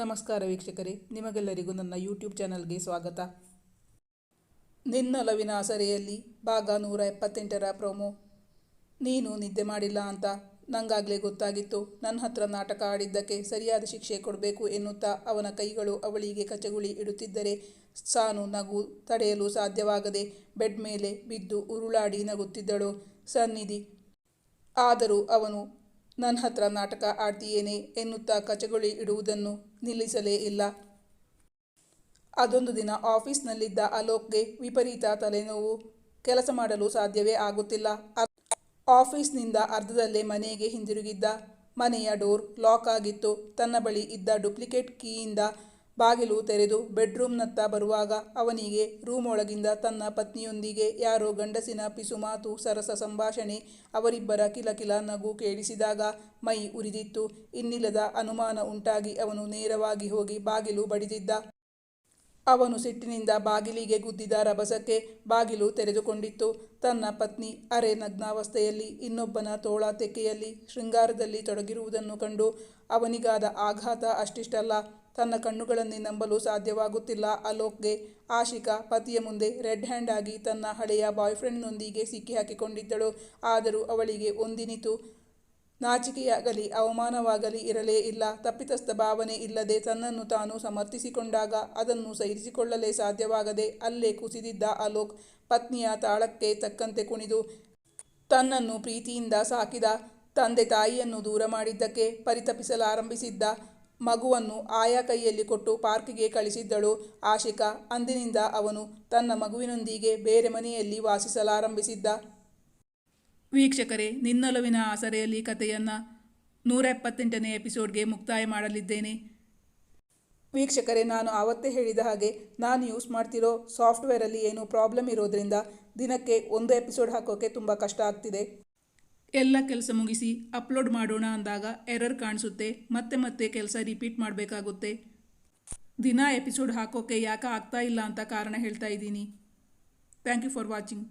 ನಮಸ್ಕಾರ ವೀಕ್ಷಕರೇ, ನಿಮಗೆಲ್ಲರಿಗೂ ನನ್ನ ಯೂಟ್ಯೂಬ್ ಚಾನಲ್ಗೆ ಸ್ವಾಗತ. ನಿನ್ನೊಲವಿನ ಆಸರೆಯಲ್ಲಿ ಭಾಗ ನೂರ ಎಪ್ಪತ್ತೆಂಟರ ಪ್ರೊಮೋ ನೀನು ನಿದ್ದೆ ಮಾಡಿಲ್ಲ ಅಂತ ನಂಗಾಗಲೇ ಗೊತ್ತಾಗಿತ್ತು. ನನ್ನ ಹತ್ರ ನಾಟಕ ಆಡಿದ್ದಕ್ಕೆ ಸರಿಯಾದ ಶಿಕ್ಷೆ ಕೊಡಬೇಕು ಎನ್ನುತ್ತಾ ಅವನ ಕೈಗಳು ಅವಳಿಗೆ ಕಚಗುಳಿ ಇಡುತ್ತಿದ್ದರೆ ಸಾನು ನಗು ತಡೆಯಲು ಸಾಧ್ಯವಾಗದೆ ಬೆಡ್ ಮೇಲೆ ಬಿದ್ದು ಉರುಳಾಡಿ ನಗುತ್ತಿದ್ದಳು. ಸನ್ನಿಧಿ. ಆದರೂ ಅವನು ನನ್ನ ಹತ್ರ ನಾಟಕ ಆಡ್ತೀಯೇನೆ ಎನ್ನುತ್ತಾ ಕಚಗುಳಿ ಇಡುವುದನ್ನು ನಿಲ್ಲಿಸಲೇ ಇಲ್ಲ. ಅದೊಂದು ದಿನ ಆಫೀಸ್ನಲ್ಲಿದ್ದ ಅಲೋಕ್ಗೆ ವಿಪರೀತ ತಲೆನೋವು. ಕೆಲಸ ಮಾಡಲು ಸಾಧ್ಯವೇ ಆಗುತ್ತಿಲ್ಲ. ಆಫೀಸ್ನಿಂದ ಅರ್ಧದಲ್ಲೇ ಮನೆಗೆ ಹಿಂದಿರುಗಿದ್ದ ಮನೆಯ ಡೋರ್ ಲಾಕ್ ಆಗಿತ್ತು. ತನ್ನ ಬಳಿ ಇದ್ದ ಡುಪ್ಲಿಕೇಟ್ ಕೀಯಿಂದ ಬಾಗಿಲು ತೆರೆದು ಬೆಡ್ರೂಮ್ನತ್ತ ಬರುವಾಗ ಅವನಿಗೆ ರೂಮ್ ಒಳಗಿಂದ ತನ್ನ ಪತ್ನಿಯೊಂದಿಗೆ ಯಾರೋ ಗಂಡಸಿನ ಪಿಸುಮಾತು ಸರಸ ಸಂಭಾಷಣೆ ಅವರಿಬ್ಬರ ಕಿಲಕಿಲ ನಗು ಕೇಳಿಸಿದಾಗ ಮೈ ಉರಿದಿತ್ತು. ಇನ್ನಿಲ್ಲದ ಅನುಮಾನ ಉಂಟಾಗಿ ಅವನು ನೇರವಾಗಿ ಹೋಗಿ ಬಾಗಿಲು ಬಡಿದಿದ್ದ. ಅವನು ಸಿಟ್ಟಿನಿಂದ ಬಾಗಿಲಿಗೆ ಗುದ್ದಿದ ರಭಸಕ್ಕೆ ಬಾಗಿಲು ತೆರೆದುಕೊಂಡಿತ್ತು. ತನ್ನ ಪತ್ನಿ ಅರೆ ನಗ್ನಾವಸ್ಥೆಯಲ್ಲಿ ಇನ್ನೊಬ್ಬನ ತೋಳ ತೆಕ್ಕೆಯಲ್ಲಿ ಶೃಂಗಾರದಲ್ಲಿ ತೊಡಗಿರುವುದನ್ನು ಕಂಡು ಅವನಿಗಾದ ಆಘಾತ ಅಷ್ಟಿಷ್ಟಲ್ಲ. ತನ್ನ ಕಣ್ಣುಗಳನ್ನೇ ನಂಬಲು ಸಾಧ್ಯವಾಗುತ್ತಿಲ್ಲ. ಅಲೋಕ್ಗೆ ಆಶಿಕಾ ಪತಿಯ ಮುಂದೆ ರೆಡ್ ಹ್ಯಾಂಡ್ ಆಗಿ ತನ್ನ ಹಳೆಯ ಬಾಯ್ಫ್ರೆಂಡ್ನೊಂದಿಗೆ ಸಿಕ್ಕಿಹಾಕಿಕೊಂಡಿದ್ದಳು ಆದರೂ ಅವಳಿಗೆ ಒಂದಿನಿತು. ನಾಚಿಕೆಯಾಗಲಿ, ಅವಮಾನವಾಗಲಿ ಇರಲೇ ಇಲ್ಲ. ತಪ್ಪಿತಸ್ಥ ಭಾವನೆ ಇಲ್ಲದೆ ತನ್ನನ್ನು ತಾನು ಸಮರ್ಥಿಸಿಕೊಂಡಾಗ ಅದನ್ನು ಸಹಿಸಿಕೊಳ್ಳಲೇ ಸಾಧ್ಯವಾಗದೆ ಅಲ್ಲೇ ಕುಸಿದಿದ್ದ ಅಲೋಕ್ ಪತ್ನಿಯ ತಾಳಕ್ಕೆ ತಕ್ಕಂತೆ ಕುಣಿದು ತನ್ನನ್ನು ಪ್ರೀತಿಯಿಂದ ಸಾಕಿದ ತಂದೆ ತಾಯಿಯನ್ನು ದೂರ ಮಾಡಿದ್ದಕ್ಕೆ ಪರಿತಪಿಸಲಾರಂಭಿಸಿದ್ದ ಮಗುವನ್ನು ಆಯಾ ಕೈಯಲ್ಲಿ ಕೊಟ್ಟು ಪಾರ್ಕಿಗೆ ಕಳಿಸಿದ್ದಳು. ಆಶಿಕಾ, ಅಂದಿನಿಂದ ಅವನು ತನ್ನ ಮಗುವಿನೊಂದಿಗೆ ಬೇರೆ ಮನೆಯಲ್ಲಿ ವಾಸಿಸಲಾರಂಭಿಸಿದ್ದ. ವೀಕ್ಷಕರೇ, ನಿನ್ನೊಲವಿನ ಆಸರೆಯಲ್ಲಿ ಕಥೆಯನ್ನು ನೂರ ಎಪ್ಪತ್ತೆಂಟನೇ ಎಪಿಸೋಡ್ಗೆ ಮುಕ್ತಾಯ ಮಾಡಲಿದ್ದೇನೆ. ವೀಕ್ಷಕರೇ, ನಾನು ಆವತ್ತೇ ಹೇಳಿದ ಹಾಗೆ, ನಾನು ಯೂಸ್ ಮಾಡ್ತಿರೋ ಸಾಫ್ಟ್ವೇರಲ್ಲಿ ಏನೂ ಪ್ರಾಬ್ಲಮ್ ಇರೋದ್ರಿಂದ ದಿನಕ್ಕೆ ಒಂದು ಎಪಿಸೋಡ್ ಹಾಕೋಕ್ಕೆ ತುಂಬ ಕಷ್ಟ ಆಗ್ತಿದೆ. ಎಲ್ಲ ಕೆಲಸ ಮುಗಿಸಿ ಅಪ್ಲೋಡ್ ಮಾಡೋಣ ಅಂದಾಗ ಎರರ್ ಕಾಣಿಸುತ್ತೆ, ಮತ್ತೆ ಮತ್ತೆ ಕೆಲಸ ರಿಪೀಟ್ ಮಾಡಬೇಕಾಗುತ್ತೆ. ದಿನ ಎಪಿಸೋಡ್ ಹಾಕೋಕ್ಕೆ ಯಾಕೆ ಆಗ್ತಾ ಇಲ್ಲ ಅಂತ ಕಾರಣ ಹೇಳ್ತಾ ಇದ್ದೀನಿ. Thank you for watching